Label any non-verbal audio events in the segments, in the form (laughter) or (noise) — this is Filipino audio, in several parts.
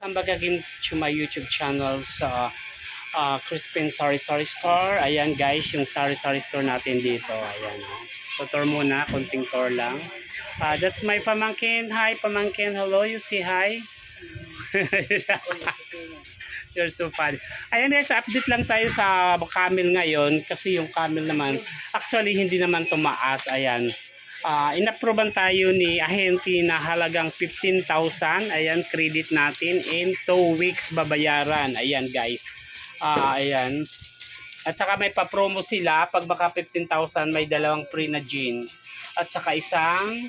Welcome back again to my YouTube channel sa uh, Crispin Sari Sari Store. Ayan guys, yung Sari Sari Store natin dito. Ayan. Tutor muna, konting tour lang. Uh, that's my pamangkin. Hi pamangkin. Hello, you say hi. (laughs) You're so funny. Ayan guys, update lang tayo sa camel ngayon kasi yung camel naman, actually hindi naman tumaas. Ayan. Ah, inapprovean tayo ni ahente na halagang 15,000. Ayan, credit natin. In 2 weeks babayaran. Ayan guys. Ah, ayan. At saka may pa-promo sila. Pag baka 15,000, may dalawang free na gin. At saka isang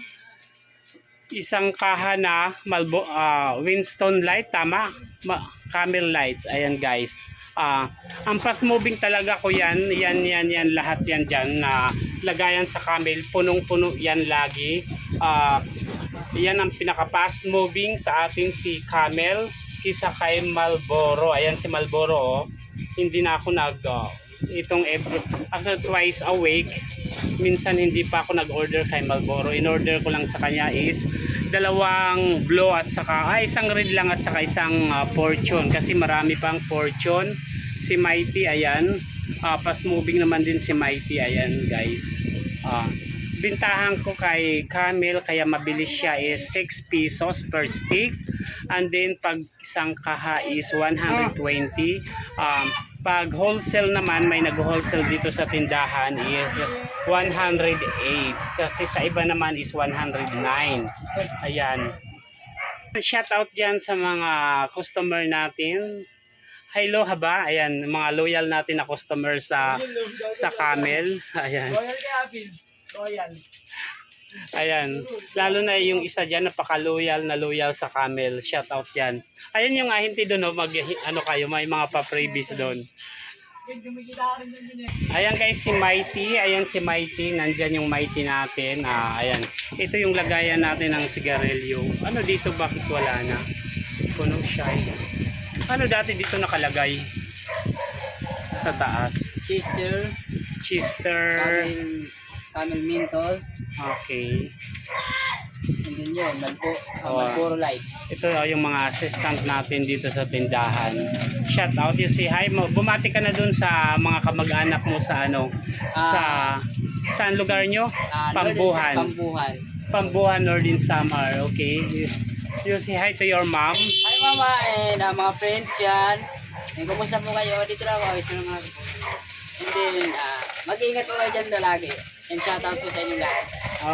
isang kaha na Malbo, ah, Winston Light, tama? Ma- Camel Lights, ayan guys. Ah, ang fast moving talaga ko yan, yan, yan, yan, lahat yan dyan na lagayan sa camel, punong-puno yan lagi. Ah, yan ang pinaka fast moving sa atin si Camel kisa kay Malboro. Ayan si Malboro, oh. hindi na ako nag, ah, itong every, actually twice a week, minsan hindi pa ako nag-order kay Malboro. In-order ko lang sa kanya is dalawang blow at saka ah, isang red lang at saka isang ah, fortune kasi marami pang fortune. Si Mighty ayan. Ah, fast moving naman din si Mighty ayan guys. Ah, bintahan ko kay Camel kaya mabilis siya is 6 pesos per stick and then pag isang kaha is 120 um, pag wholesale naman may nag-wholesale dito sa tindahan is 108 kasi sa iba naman is 109 ayan shout out dyan sa mga customer natin Hello haba, ayan, mga loyal natin na customer sa sa Camel. Ayan. Royal kay Apil. Ayan. Lalo na yung isa dyan, napaka-loyal na loyal sa camel. Shout out dyan. Ayan yung ahinti doon, oh, mag, ano kayo, may mga pa-freebies doon. Ayan guys, si Mighty. Ayan si Mighty. Nandyan yung Mighty natin. Ah, ayan. Ito yung lagayan natin ng sigarilyo. Ano dito, bakit wala na? Puno siya. Ano dati dito nakalagay? Sa taas. Chester, Chester. Camel, Camel Menthol, Okay. and then yun, Malbo, uh, Oh. Malboro Lights. Ito oh, yung mga assistant natin dito sa tindahan. Shout out you say hi mo. Bumati ka na dun sa mga kamag-anak mo sa ano sa saan lugar nyo? Ah, Pambuhan. Pambuhan. Pambuhan Northern Samar. Okay. You say hi to your mom. Hi mama and uh, mga friends dyan. Eh, kumusta po kayo? Dito lang ako. Isa mga... And then, uh, mag-iingat po kayo dyan lagi. And shout out po sa inyo lahat.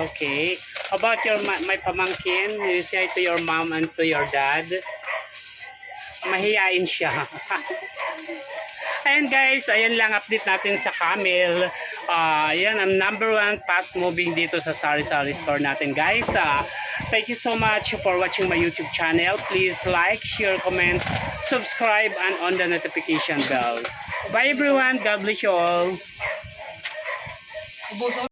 Okay. About your my pamangkin, you say to your mom and to your dad. Mahihain siya. (laughs) Ayan guys, ayan lang update natin sa Camel. Ah, ayan ang number one fast moving dito sa Sari Sari store natin guys. Ah, thank you so much for watching my YouTube channel. Please like, share, comment, subscribe and on the notification bell. Bye everyone. God bless you all.